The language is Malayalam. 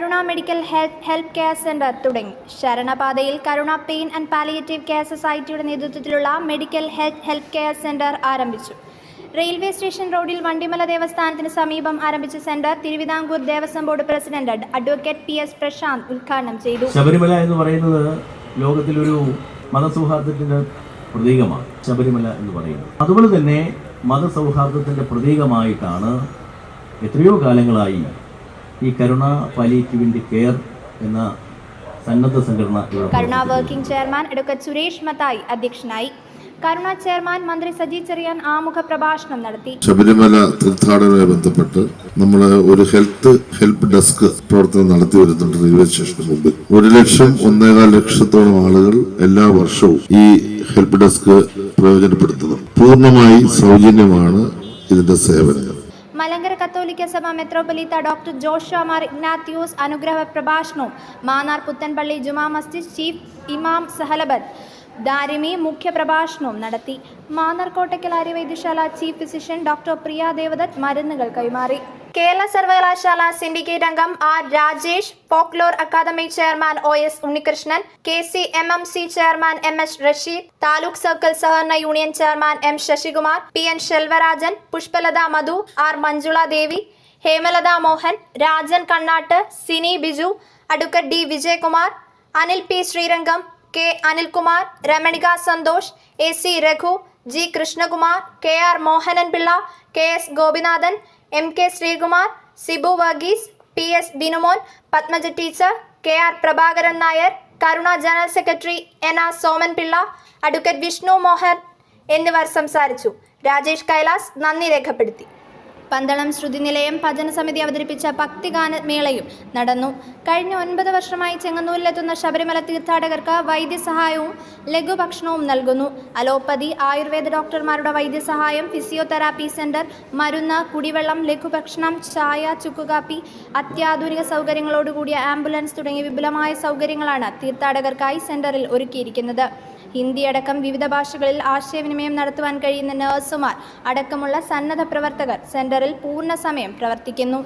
ഹെൽത്ത് ഹെൽപ്പ് കെയർ സെന്റർ തുടങ്ങി. ശരണപാതയിൽ Karuna pain and palliative care സൊസൈറ്റിയുടെ നേതൃത്വത്തിലുള്ള medical health help care centre ആരംഭിച്ചു. റെയിൽവേ സ്റ്റേഷൻ റോഡിൽ വണ്ടിമല ദേവസ്ഥാനത്തിന് സമീപം ആരംഭിച്ച centre Thiruvithamkoor Devaswom board president advocate P S Prashanth ഉദ്ഘാടനം ചെയ്തു. ശബരിമല എന്ന് പറയുന്നത് ലോകത്തിലൊരു മതസൗഹാർദ്ദത്തിന്റെ പ്രതീകമാണ്. ശബരിമല എന്ന് പറയുന്നത്. അതുപോലെ തന്നെ മതസൗഹാർദ്ദത്തിന്റെ പ്രതീകമായിട്ടാണ് എത്രയോ കാലങ്ങളായി ഈ കരുണ പാലിയേറ്റീവിന്റെ കെയർ എന്ന സന്നദ്ധ സംഘടന Karuna working chairman advocate Suresh Mathai അധ്യക്ഷനായി. കരുണ ചെയർമാൻ മന്ത്രി സജി ചെറിയാൻ ആമുഖ പ്രഭാഷണം നടത്തി. ശബരിമല തീർത്ഥാടനവുമായി ബന്ധപ്പെട്ട് നമ്മൾ ഒരു ഹെൽത്ത് ഹെൽപ്പ് ഡെസ്ക് പ്രവർത്തനം നടത്തി വരുന്നുണ്ട് റെയിൽവേ സ്റ്റേഷന് മുമ്പിൽ. ഒരു ലക്ഷം ഒന്നേകാൽ ലക്ഷത്തോളം ആളുകൾ എല്ലാ വർഷവും ഈ ഹെൽപ്പ് ഡെസ്ക് പ്രയോജനപ്പെടുത്തുന്നു. പൂർണമായി സൗജന്യമാണ് ഇതിന്റെ സേവനങ്ങൾ. മലങ്കര കത്തോലിക്ക സഭ മെത്രോപൊലീത്ത ഡോക്ടർ ജോഷ മാർ ഇഗ്നാത്യൂസ് അനുഗ്രഹ പ്രഭാഷണവും മാന്നാർ പുത്തൻപള്ളി ജുമാ മസ്ജിദ് ചീഫ് ഇമാം സഹലബത്ത് ദാരിമി മുഖ്യ പ്രഭാഷണവും നടത്തി Mannarkottakkal Aryavaidyasala chief physician doctor Priya Devadath മരുന്നുകൾ കൈമാറി. കേരള സർവകലാശാല സിൻഡിക്കേറ്റ് അംഗം R Rajesh folklore academy chairman O S Unnikrishnan K C M M C chairman M S Rasheed taluk circle സഹകരണ union chairman M Sasikumar P N Selvarajan Pushpalatha Madhu R Manjula Devi Hemalatha Mohan Rajan Kannatt Sini Biju advocate D Vijayakumar Anil P Sreerangam K Anilkumar Ramanika Santhosh A C Raghu G Krishnakumar K R Mohanan Pillai K S Gopinathan M K Sreekumar Sibu Varghese P S Binumon Padmaja teacher K R Prabhakaran Nair Karuna general secretary N R Soman Pillai advocate Vishnu Mohan എന്നിവർ സംസാരിച്ചു. രാജേഷ് കൈലാസ് നന്ദി രേഖപ്പെടുത്തി. പന്തളം ശ്രുതിനിലയം ഭജന സമിതി അവതരിപ്പിച്ച ഭക്തിഗാനമേളയും നടന്നു. കഴിഞ്ഞ ഒൻപത് വർഷമായി ചെങ്ങന്നൂരിലെത്തുന്ന ശബരിമല തീർത്ഥാടകർക്ക് വൈദ്യസഹായവും ലഘുഭക്ഷണവും നൽകുന്നു. അലോപ്പതി ആയുർവേദ ഡോക്ടർമാരുടെ വൈദ്യസഹായം ഫിസിയോതെറാപ്പി സെന്റർ മരുന്ന് കുടിവെള്ളം ലഘുഭക്ഷണം ചായ ചുക്കുകാപ്പി അത്യാധുനിക സൗകര്യങ്ങളോടുകൂടിയ ആംബുലൻസ് തുടങ്ങിയ വിപുലമായ സൗകര്യങ്ങളാണ് തീർത്ഥാടകർക്കായി സെന്ററിൽ ഒരുക്കിയിരിക്കുന്നത്. ഹിന്ദി അടക്കം വിവിധ ഭാഷകളിൽ ആശയവിനിമയം നടത്തുവാൻ കഴിയുന്ന നഴ്സുമാർ അടക്കമുള്ള സന്നദ്ധ പ്രവർത്തകർ സെന്ററിൽ പൂർണസമയം പ്രവർത്തിക്കുന്നു.